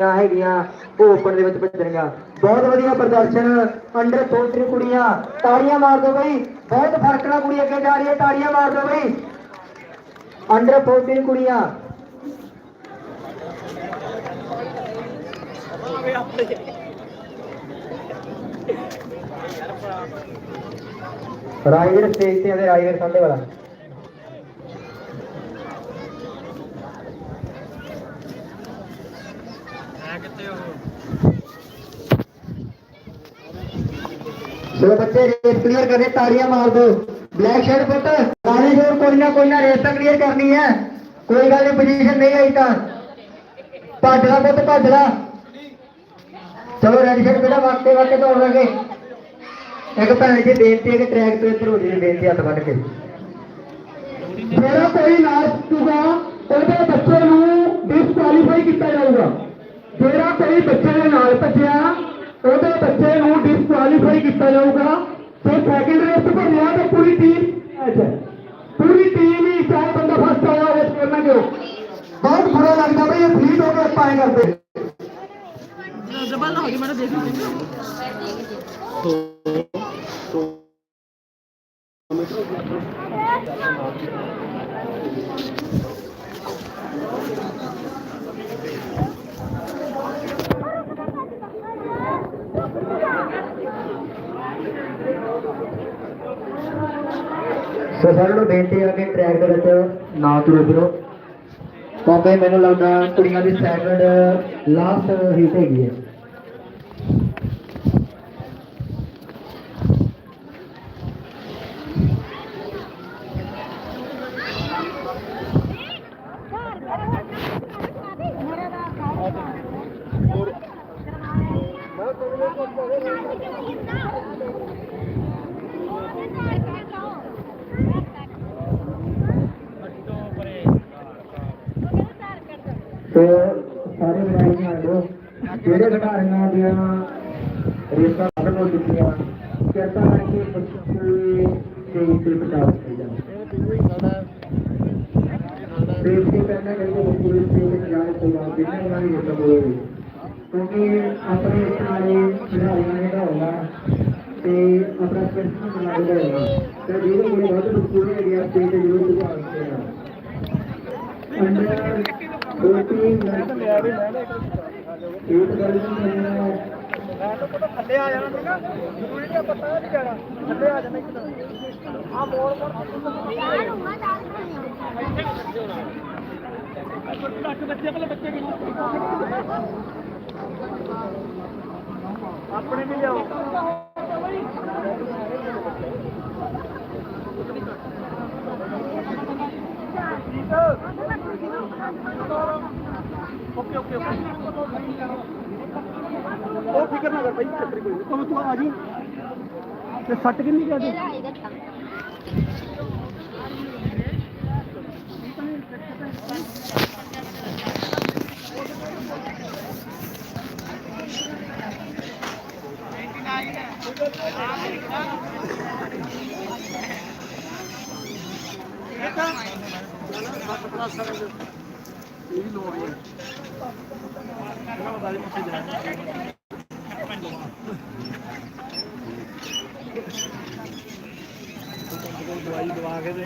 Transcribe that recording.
ਹੈਗੀਆਂ, ਉਹ ਓਪਨ ਦੇ ਵਿੱਚ ਭੱਜਣੀਆਂ। ਬਹੁਤ ਵਧੀਆ ਪ੍ਰਦਰਸ਼ਨ ਅੰਡਰ 23 ਕੁੜੀਆਂ, ਤਾੜੀਆਂ ਮਾਰ ਦਿਓ ਬਈ। ਬਹੁਤ ਫ਼ਰਕ ਨਾਲ ਕੁੜੀ ਅੱਗੇ ਜਾ ਰਹੀ ਹੈ, ਤਾੜੀਆਂ ਮਾਰ ਦਿਓ ਬਈ। ਅੰਡਰ 14 ਕੁੜੀਆਂ। ਰਾਈਡਰ ਸਟੇਜ ਤੇ ਆਦੇ ਰਾਈਡਰ ਸੰਦੇ ਵਾਲਾ। ਦੋ ਬੱਚੇ ਰੇਸ ਕਲੀਅਰ ਕਰੇ ਤਾੜੀਆਂ ਮਾਰ ਦੋ ਬਲੈਕ ਸ਼ਰਟ ਪੁੱਤ ਕਾਲੇ ਜੋਰ, ਕੋਈ ਨਾ ਕੋਈ ਨਾ ਰੇਸ ਤਾਂ ਕਲੀਅਰ ਕਰਨੀ ਹੈ। ਕੋਈ ਗੱਲ ਨਹੀਂ ਪੋਜੀਸ਼ਨ ਨਹੀਂ ਆਈ ਤਾਂ। ਭੱਜ ਲਾ ਪੁੱਤ ਭੱਜ ਲਾ ਚਲੋ ਰੈਡ ਸ਼ਰਟ ਬੇਟਾ ਵਾਕੇ ਵਾਕੇ ਦੌੜ ਲਾਂਗੇ। ਇੱਕ ਭੈਣ ਜੀ ਬੇਨਤੀ ਹੈ ਕਿ ਟਰੈਕ ਤੋਂ ਇੱਧਰ ਹੋ ਜੀ ਬੇਨਤੀ ਹੱਥ ਵੱਢ ਕੇ। ਜਿਹੜਾ ਕੋਈ ਨਾ ਚੁਗਾ ਉਹਦੇ ਬੱਚੇ ਨੂੰ ਡਿਸਕੁਆਲੀਫਾਈ ਕੀਤਾ ਜਾਊਗਾ। ਜਿਹੜਾ ਕੋਈ ਬੱਚੇ ਦੇ ਨਾਲ ਭੱਜਿਆ, ਉਹਦੇ ਬੱਚੇ ਨੂੰ ਡਿਸਕੁਆਲੀਫਾਈ ਕੀਤਾ ਜਾਊਗਾ। ਤੇ ਸੈਕਿੰਡ ਰੇਸ ਤੇ ਭੱਜਿਆ ਤੇ ਪੂਰੀ ਟੀਮ ਮੈਚ ਹੈ। ਪੂਰੀ ਟੀਮ ਹੀ ਚਾਹੇ ਬੰਦਾ ਫਸਟ ਆਇਆ ਹੋਵੇ ਕਰਨਾ ਕਿਉਂ ਬਹੁਤ ਬੁਰਾ ਲੱਗਦਾ ਬਈ, ਇਹ ਫਲੀਟ ਹੋ ਕੇ ਆਪਾਂ ਐਂ ਕਰਦੇ। ਜ਼ਬਾਨ ਹੋ ਸੋ ਸਾਰਿਆਂ ਨੂੰ ਬੇਨਤੀ ਹੈ ਕਿ ਟਰੈਕ ਦੇ ਵਿੱਚ ਨਾ ਤੁਰੋ ਫਿਰੋ ਕਿਉਂਕਿ ਮੈਨੂੰ ਲੱਗਦਾ ਕੁੜੀਆਂ ਦੀ ਸੈਕਿੰਡ ਲਾਸਟ ਹੀਟ ਹੈਗੀ ਹੈ। ਤੇ ਸਾਰੇ ਵਿਦਿਆਰਥੀਆਂ ਨੂੰ ਜਿਹੜੇ ਖਿਡਾਰੀਆਂ ਦੀਆਂ ਰੇਸਾਂ ਖਤਮ ਹੋ ਚੁੱਕੀਆਂ, ਕਿਰਪਾ ਕਰਕੇ ਬੱਚੇ ਤੇ ਇਸੇ ਬਚਾ ਦਿੱਤੇ ਜਾਣ ਸੇਫਟੀ ਕਰਨਾ ਕਰਕੇ ਬੱਚੇ ਦੇ ਤੇ ਜਾਣੇ ਤੋਂ ਬਾਅਦ ਬਿਨਾਂ ਉਹਨਾਂ ਦੀ ਰੇਸਾਂ ਹੋਵੇ ਕਿਉਂਕਿ ਆਪਣੇ ਇਸ ਨਾਲੇ ਖਿਡਾਰੀਆਂ ਦਾ ਹੋਣਾ ਤੇ ਆਪਣਾ ਸਪੈਸ਼ਲ ਬਣਾਉਂਦਾ ਹੋਣਾ ਤੇ ਜਿਹੜੇ ਜਿਹੜੇ ਵੱਧ ਬੱਚੇ ਨੇ ਗਿਆ ਤੇ ਜ਼ਰੂਰ ਸੁਝਾਅ ਦਿੱਤੇ ਜਾਣ ਅੰਡਰ ਦੋ ਤਿੰਨ ਇੱਕ ਗੱਲ ਨਹੀਂ ਥੱਲੇ ਆ ਜਾਣਾ ਸੀਗਾ ਜ਼ਰੂਰੀ ਨਹੀਂ ਪਤਾ ਨਹੀਂ ਜਾਣਾ ਥੱਲੇ ਆ ਜਾਣਾ ਇੱਕ ਆ ਮੋੜ ਮੋੜ ਬੱਚੇ ਪਹਿਲੇ ਬੱਚੇ ਵੀ ਆਪਣੇ ਵੀ ਲਿਆਓ। Okay okay okay. ਉਹ ਫਿਕਰ ਨਾ ਕਰ ਭਾਈ ਚੱਕਰ ਕੋਈ ਨਹੀਂ। ਤੂੰ ਆ ਜੀ। ਤੇ ਸੱਟ ਕਿੰਨੀ ਗਿਆ ਤੂੰ ਦਵਾਈ ਦਵਾ ਕੇ ਦੇ